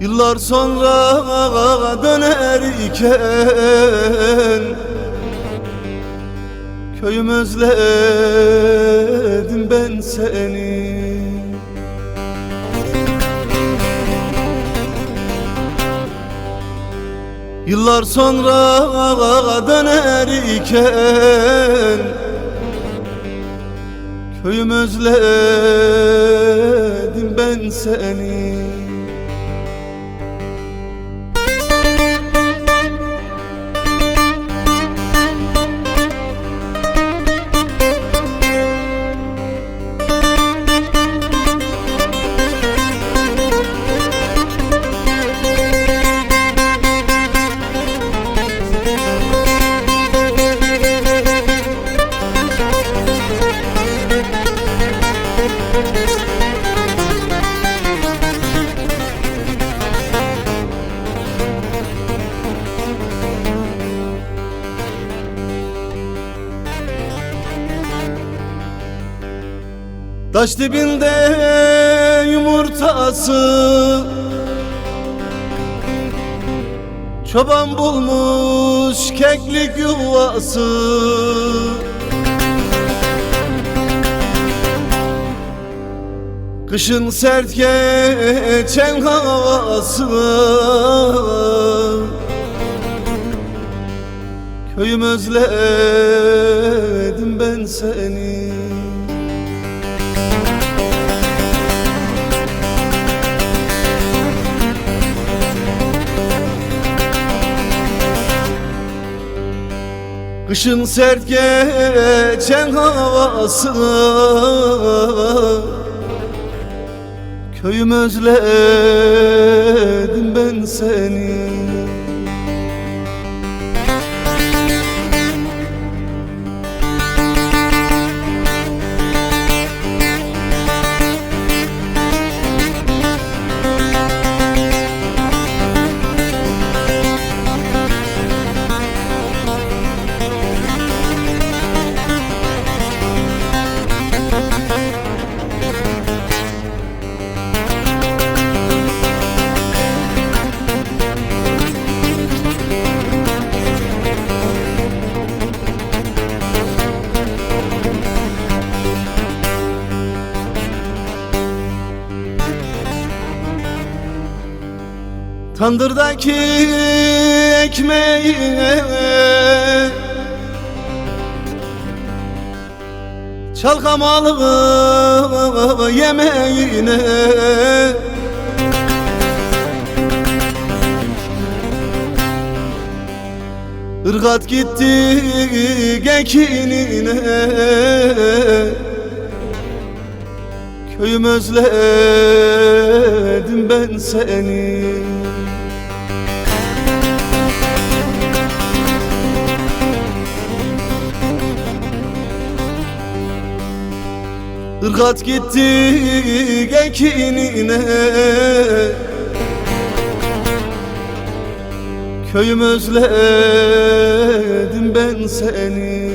Yıllar sonra döner iken Köyüm özledim ben seni Yıllar sonra döner iken Köyüm özledim ben seni Taş dibinde yumurtası. Çoban bulmuş keklik yuvası. Kışın sert geçen havası. Köyüm özledim ben seni Kışın sert geçen havası. Köyüm özledim ben seni Tandırdaki ekmeğine Çalkamalı yemeğine. Irgat gitti gekinine Köyüm özledim ben seni Irgat gitti gekinine Köyüm özledim ben seni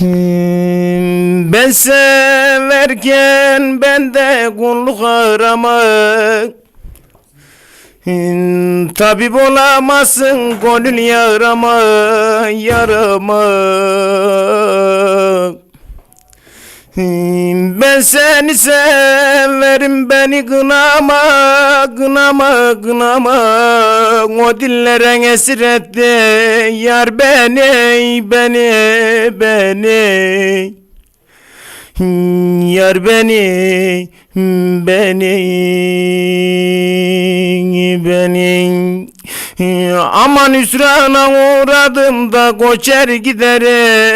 Ben severken bende kulluk aramak. Hmm, Tabip olamazsın gönül yarama yarama. Hmm, Ben seni severim beni kınama kınama kınama. O dillere esir etti yar beni beni beni. Yar beni beni beni. Aman hüsrana uğradım da koçer giderim